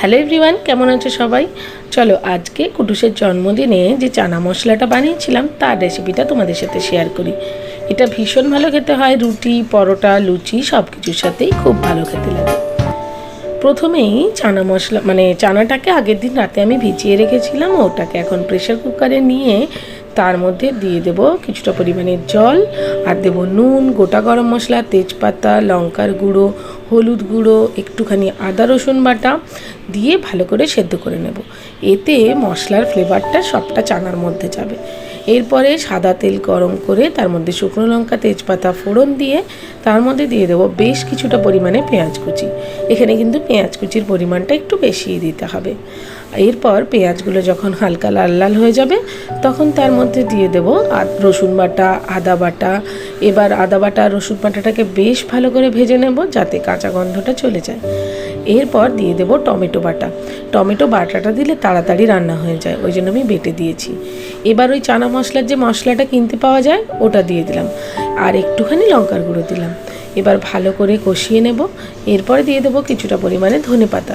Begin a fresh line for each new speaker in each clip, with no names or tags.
Hello everyone, কেমন আছে সবাই? চলো আজকে কুটুসের জন্মদিনে যে চানা মশলাটা বানিয়েছিলাম, তার রেসিপিটা তোমাদের সাথে শেয়ার করি। এটা ভীষণ ভালো খেতে হয়, রুটি, পরোটা, লুচি সব কিছুর সাথেই খুব ভালো খেতে লাগে। প্রথমেই চানা মশলা মানে চানাটাকে আগের দিন রাতে আমি ভিজিয়ে রেখেছিলাম, ওটাকে এখন প্রেশার কুকারে নিয়ে তার মধ্যে দিয়ে দেব কিছুটা পরিমাণে জল, আর দেব নুন, গোটা গরম মশলা, তেজপাতা, লঙ্কার গুঁড়ো, হলুদ গুঁড়ো, একটুখানি আদা রসুন বাটা দিয়ে ভালো করে সেদ্ধ করে নেব। এতে মশলার ফ্লেভারটা সবটা চানার মধ্যে যাবে। এরপরে সাদা তেল গরম করে তার মধ্যে শুকনো লঙ্কা, তেজপাতা, ফোড়ন দিয়ে তার মধ্যে দিয়ে দেবো বেশ কিছুটা পরিমাণে পেঁয়াজ কুচি। এখানে কিন্তু পেঁয়াজ কুচির পরিমাণটা একটু বেশিই দিতে হবে। এরপর পেঁয়াজগুলো যখন হালকা লাল লাল হয়ে যাবে, তখন তার মধ্যে দিয়ে দেবো রসুন বাটা, আদা বাটা এবার আদা বাটা রসুন বাটাটাকে বেশ ভালো করে ভেজে নেব যাতে কাঁচা গন্ধটা চলে যায়। এরপর দিয়ে দেব টমেটো বাটা। টমেটো বাটাটা দিলে তাড়াতাড়ি রান্না হয়ে যায়, ওই জন্য আমি বেটে দিয়েছি। এবার ওই চানা মশলার যে মশলাটা কিনতে পাওয়া যায়, ওটা দিয়ে দিলাম। আর একটুখানি লঙ্কার গুঁড়ো দিলাম। এবার ভালো করে কষিয়ে নেব। এরপরে দিয়ে দেবো কিছুটা পরিমাণে ধনে পাতা।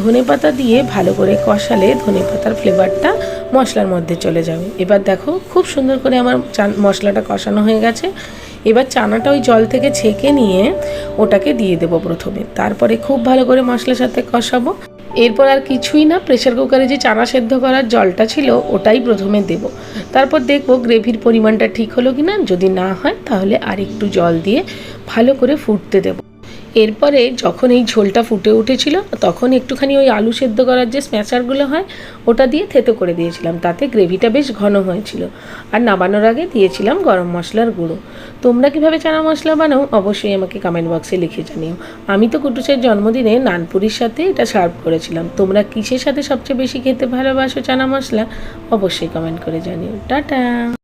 ধনে পাতা দিয়ে ভালো করে কষালে ধনে পাতার ফ্লেভারটা মশলার মধ্যে চলে যাবে। এবার দেখো খুব সুন্দর করে আমার চান, মশলাটা কষানো হয়ে গেছে। এবার চানাটা ওই জল থেকে ছেঁকে নিয়ে ওটাকে দিয়ে দেবো প্রথমে। তারপরে খুব ভালো করে মশলার সাথে কষাবো। এরপর আর কিছুই না প্রেশার কুকারে যে চানা সেদ্ধ করার জলটা ছিল, ওটাই প্রথমে দেব। তারপর দেখব গ্রেভির পরিমাণটা ঠিক হলো কি না যদি না হয় তাহলে আর একটু জল দিয়ে ভালো করে ফুটতে দেবো। এরপরে যখন এই ঝোলটা ফুটে উঠেছিল, তখন একটুখানি ওই আলু সেদ্ধ করার যে স্ম্যাশারগুলো হয়, ওটা দিয়ে থেতো করে দিয়েছিলাম। তাতে গ্রেভিটা বেশ ঘন হয়েছিল। আর নামানোর আগে দিয়েছিলাম গরম মশলার গুঁড়ো। তোমরা কীভাবে চানা মশলা বানাও, অবশ্যই আমাকে কমেন্ট বক্সে লিখে জানিও। আমি তো কুটুসের জন্মদিনে নানপুরির সাথে এটা সার্ভ করেছিলাম। তোমরা কিসের সাথে সবচেয়ে বেশি খেতে ভালোবাসো চানা মশলা? অবশ্যই কমেন্ট করে জানিও। টাটা!